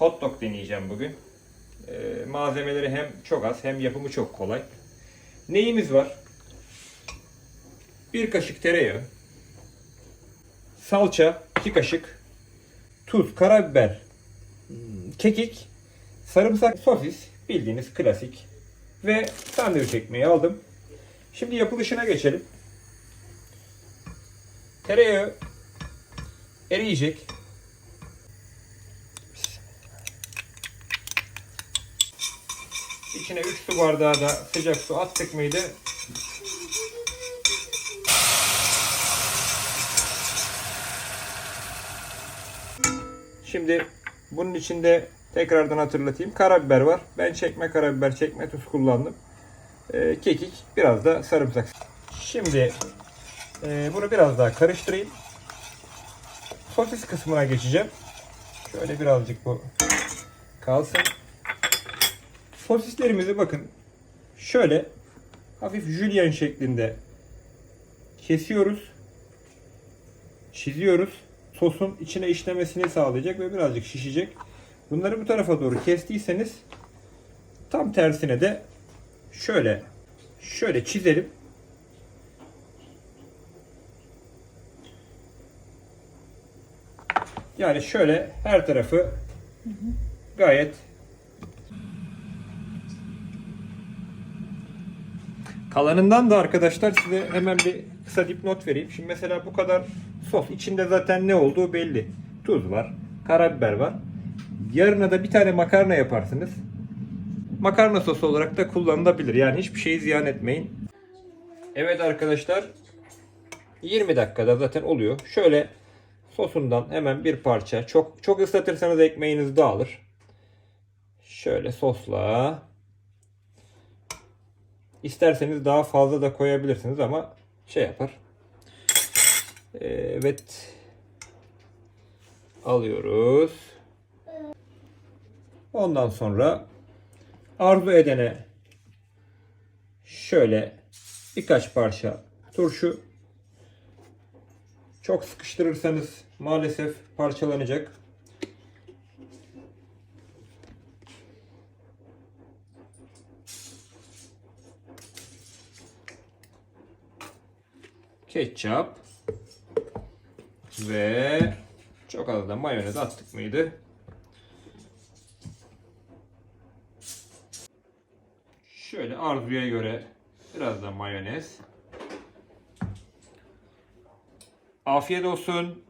hot dog deneyeceğim bugün. Ee, malzemeleri hem çok az hem yapımı çok kolay. Neyimiz var? Bir kaşık tereyağı, salça, iki kaşık, tuz, karabiber, hmm, kekik, sarımsak, sosis, bildiğiniz klasik ve sandviç ekmeği aldım. Şimdi yapılışına geçelim. Tereyağı eriyecek. İçine 3 su bardağı da sıcak su attık mıydı? Şimdi bunun içinde tekrardan hatırlatayım. Karabiber var. Ben çekme karabiber, çekme tuz kullandım. Ee, kekik, biraz da sarımsak. Şimdi e, bunu biraz daha karıştırayım. Sosis kısmına geçeceğim. Şöyle birazcık bu kalsın. Sosislerimizi bakın şöyle hafif jülyen şeklinde kesiyoruz. Çiziyoruz. Sosun içine işlemesini sağlayacak ve birazcık şişecek. Bunları bu tarafa doğru kestiyseniz tam tersine de şöyle şöyle çizelim. Yani şöyle her tarafı gayet Kalanından da arkadaşlar size hemen bir kısa dipnot vereyim. Şimdi mesela bu kadar sos içinde zaten ne olduğu belli. Tuz var, karabiber var. Yarına da bir tane makarna yaparsınız. Makarna sosu olarak da kullanılabilir. Yani hiçbir şeyi ziyan etmeyin. Evet arkadaşlar 20 dakikada zaten oluyor. Şöyle sosundan hemen bir parça. Çok çok ıslatırsanız ekmeğiniz dağılır. Şöyle sosla. İsterseniz daha fazla da koyabilirsiniz ama şey yapar. Evet. Alıyoruz. Ondan sonra arzu edene şöyle birkaç parça turşu çok sıkıştırırsanız maalesef parçalanacak. Ketçap ve çok az da mayonez attık mıydı? Şöyle arzuya göre biraz da mayonez. Afiyet olsun.